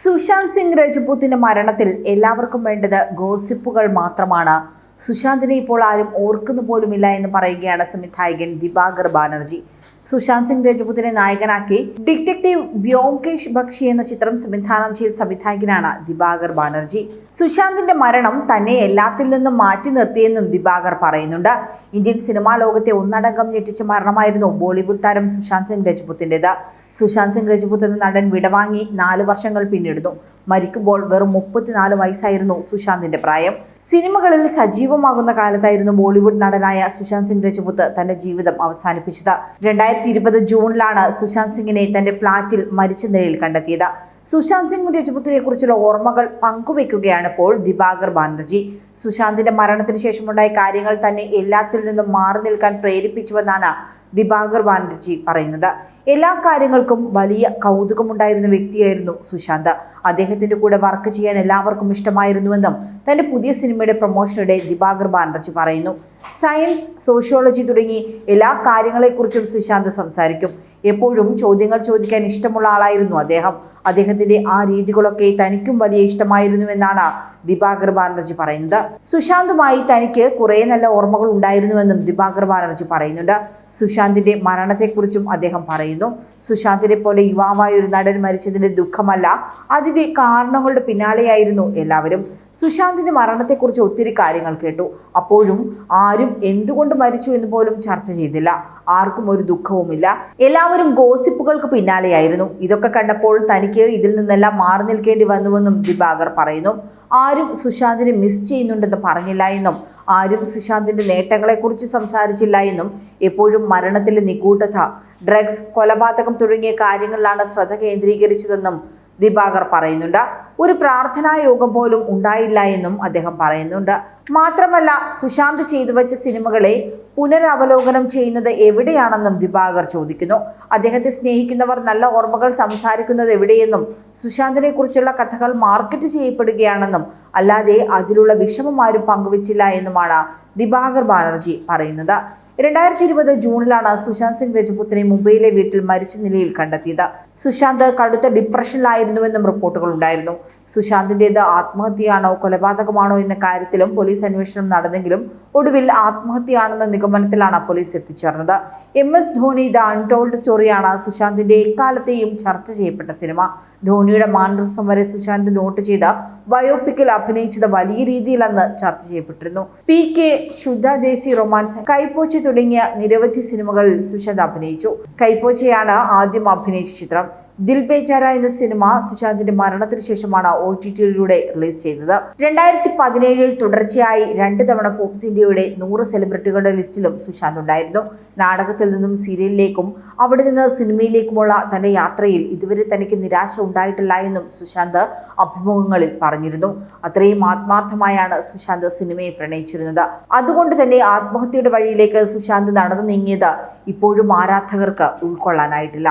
സുശാന്ത് സിംഗ് രജപൂത്തിന്റെ മരണത്തിൽ എല്ലാവർക്കും വേണ്ടത് ഗോസിപ്പുകൾ മാത്രമാണ്. സുശാന്തിനെ ഇപ്പോൾ ആരും ഓർക്കുന്നു പോലുമില്ല എന്ന് പറയുകയാണ് സംവിധായകൻ ദിബാഗർ ബാനർജി. സുശാന്ത് സിംഗ് രജപുതിനെ നായകനാക്കി ഡിറ്റക്റ്റീവ് വ്യോംകേഷ് ബക്ഷി എന്ന ചിത്രം സംവിധാനം ചെയ്ത സംവിധായകനാണ് ദിബാകർ ബാനർജി. സുശാന്തിന്റെ മരണം തന്നെ എല്ലാത്തിൽ നിന്നും മാറ്റി നിർത്തിയെന്നും ദിബാകർ പറയുന്നുണ്ട്. ഇന്ത്യൻ സിനിമാ ലോകത്തെ ഒന്നടങ്കം ഞെട്ടിച്ച മരണമായിരുന്നു ബോളിവുഡ് താരം സുശാന്ത് സിംഗ് രജപുത്തിന്റെത്. സുശാന്ത് സിംഗ് രജപുത്ത് എന്ന നടൻ വിടവാങ്ങി നാല് വർഷങ്ങൾ പിന്നിടുന്നു. മരിക്കുമ്പോൾ വെറും മുപ്പത്തിനാല് വയസ്സായിരുന്നു സുശാന്തിന്റെ പ്രായം. സിനിമകളിൽ സജീവമാകുന്ന കാലത്തായിരുന്നു ബോളിവുഡ് നടനായ സുശാന്ത് സിംഗ് രജപുത്ത് തന്റെ ജീവിതം അവസാനിപ്പിച്ചത്. രണ്ടായിരത്തി ഇരുപത് ജൂണിലാണ് സുശാന്ത് സിംഗിനെ തന്റെ ഫ്ളാറ്റിൽ മരിച്ച നിലയിൽ കണ്ടെത്തിയത്. സുശാന്ത് സിംഗ് രജപുത്തിനെ കുറിച്ചുള്ള ഓർമ്മകൾ പങ്കുവെക്കുകയാണ് ഇപ്പോൾ ദിബാഗർ ബാനർജി. സുശാന്തിന്റെ മരണത്തിന് ശേഷമുണ്ടായ കാര്യങ്ങൾ തന്നെ എല്ലാത്തിൽ നിന്നും മാറി നിൽക്കാൻ പ്രേരിപ്പിച്ചുവെന്നാണ് ദിബാഗർ ബാനർജി പറയുന്നത്. എല്ലാ കാര്യങ്ങൾക്കും വലിയ കൗതുകമുണ്ടായിരുന്ന വ്യക്തിയായിരുന്നു സുശാന്ത്. അദ്ദേഹത്തിന്റെ കൂടെ വർക്ക് ചെയ്യാൻ എല്ലാവർക്കും ഇഷ്ടമായിരുന്നുവെന്നും തന്റെ പുതിയ സിനിമയുടെ പ്രൊമോഷനിടെ ദിബാഗർ ബാനർജി പറയുന്നു. സയൻസ് സോഷ്യോളജി തുടങ്ങി എല്ലാ കാര്യങ്ങളെക്കുറിച്ചും സുശാന്ത് സംസാരിക്കും. എപ്പോഴും ചോദ്യങ്ങൾ ചോദിക്കാൻ ഇഷ്ടമുള്ള ആളായിരുന്നു അദ്ദേഹം. അദ്ദേഹത്തിന്റെ ആ രീതികളൊക്കെ തനിക്കും വലിയ ഇഷ്ടമായിരുന്നുവെന്നാണ് ദിബാഗർ ബാനർജി പറയുന്നത്. സുശാന്തുമായി തനിക്ക് കുറേ നല്ല ഓർമ്മകൾ ഉണ്ടായിരുന്നുവെന്നും ദിബാഗർ ബാനർജി പറയുന്നുണ്ട്. സുശാന്തിന്റെ മരണത്തെക്കുറിച്ചും അദ്ദേഹം പറയുന്നു. സുശാന്തിനെ പോലെ യുവാവായ ഒരു നടൻ മരിച്ചതിന്റെ ദുഃഖമല്ല അതിന്റെ കാരണങ്ങളുടെ പിന്നാലെയായിരുന്നു എല്ലാവരും. സുശാന്തിന്റെ മരണത്തെക്കുറിച്ച് ഒത്തിരി കാര്യങ്ങൾ കേട്ടു. അപ്പോഴും ആരും എന്തുകൊണ്ട് മരിച്ചു എന്ന് പോലും ചർച്ച ചെയ്തില്ല. ആർക്കും ഒരു ദുഃഖവുമില്ല. എല്ലാവരും ഗോസിപ്പുകൾക്ക് പിന്നാലെയായിരുന്നു. ഇതൊക്കെ കണ്ടപ്പോൾ തനിക്ക് ഇതിൽ നിന്നെല്ലാം മാറി നിൽക്കേണ്ടി വന്നുവെന്നും ദിബാകർ പറയുന്നു. ആരും സുശാന്തിനെ മിസ് ചെയ്യുന്നുണ്ടെന്ന് പറഞ്ഞില്ല എന്നും ആരും സുശാന്തിന്റെ നേട്ടങ്ങളെക്കുറിച്ച് സംസാരിച്ചില്ല എന്നും എപ്പോഴും മരണത്തിലെ നിഗൂഢത ഡ്രഗ്സ് കൊലപാതകം തുടങ്ങിയ കാര്യങ്ങളിലാണ് ശ്രദ്ധ കേന്ദ്രീകരിച്ചതെന്നും ദിബാകർ പറയുന്നുണ്ട്. ഒരു പ്രാർത്ഥനാ യോഗം പോലും ഉണ്ടായില്ല എന്നും അദ്ദേഹം പറയുന്നുണ്ട്. മാത്രമല്ല സുശാന്ത് ചെയ്തു വെച്ച സിനിമകളെ പുനരവലോകനം ചെയ്യുന്നത് എവിടെയാണെന്നും ദിവാകർ ചോദിക്കുന്നു. അദ്ദേഹത്തെ സ്നേഹിക്കുന്നവർ നല്ല ഓർമ്മകൾ സംസാരിക്കുന്നത് എവിടെയെന്നും സുശാന്തിനെ കുറിച്ചുള്ള കഥകൾ മാർക്കറ്റ് ചെയ്യപ്പെടുകയാണെന്നും അല്ലാതെ അതിലുള്ള വിഷമം ആരും പങ്കുവച്ചില്ല എന്നുമാണ് ദിവാകർ ബാനർജി പറയുന്നത്. രണ്ടായിരത്തി ഇരുപത് ജൂണിലാണ് സുശാന്ത് സിംഗ് രജപുത്തിനെ മുംബൈയിലെ വീട്ടിൽ മരിച്ച നിലയിൽ കണ്ടെത്തിയത്. സുശാന്ത് കടുത്ത ഡിപ്രഷനിലായിരുന്നുവെന്നും റിപ്പോർട്ടുകൾ ഉണ്ടായിരുന്നു. സുശാന്തിന്റേത് ആത്മഹത്യയാണോ കൊലപാതകമാണോ എന്ന കാര്യത്തിലും പോലീസ് അന്വേഷണം നടന്നെങ്കിലും ഒടുവിൽ ആത്മഹത്യയാണെന്ന നിഗമനത്തിലാണ് പോലീസ് എത്തിച്ചേർന്നത്. M S Dhoni the untold സ്റ്റോറിയാണ് സുശാന്തിന്റെ എക്കാലത്തെയും ചർച്ച ചെയ്യപ്പെട്ട സിനിമ. ധോണിയുടെ മാനസം വരെ സുശാന്ത് നോട്ട് ചെയ്ത ബയോപിക്കിൽ അഭിനയിച്ചത് വലിയ രീതിയിൽ അന്ന് ചർച്ച ചെയ്യപ്പെട്ടിരുന്നു. പി കെ ശുദ്ധ ദേശി റൊമാൻസ് കൈപ്പോച്ചി തുടങ്ങിയ നിരവധി സിനിമകളിൽ സുശാന്ത് അഭിനയിച്ചു. കൈപ്പോച്ചയാണ് ആദ്യം അഭിനയിച്ച ചിത്രം. ദിൽ ബേചാര എന്ന സിനിമ സുശാന്തിന്റെ മരണത്തിന് ശേഷമാണ് ഒ ടി ടിയിലൂടെ റിലീസ് ചെയ്തത്. രണ്ടായിരത്തി പതിനേഴിൽ തുടർച്ചയായി രണ്ട് തവണ ഫോക്സ് ഇന്ത്യയുടെ നൂറ് സെലിബ്രിറ്റികളുടെ ലിസ്റ്റിലും സുശാന്ത് ഉണ്ടായിരുന്നു. നാടകത്തിൽ നിന്നും സീരിയലിലേക്കും അവിടെ നിന്ന് സിനിമയിലേക്കുമുള്ള തന്റെ യാത്രയിൽ ഇതുവരെ തനിക്ക് നിരാശ ഉണ്ടായിട്ടില്ല എന്നും സുശാന്ത് അഭിമുഖങ്ങളിൽ പറഞ്ഞിരുന്നു. അത്രയും ആത്മാർത്ഥമായാണ് സുശാന്ത് സിനിമയെ പ്രണയിച്ചിരുന്നത്. അതുകൊണ്ട് തന്നെ ആത്മഹത്യയുടെ വഴിയിലേക്ക് സുശാന്ത് നടന്നു നീങ്ങിയത് ഇപ്പോഴും ആരാധകർക്ക് ഉൾക്കൊള്ളാനായിട്ടില്ല.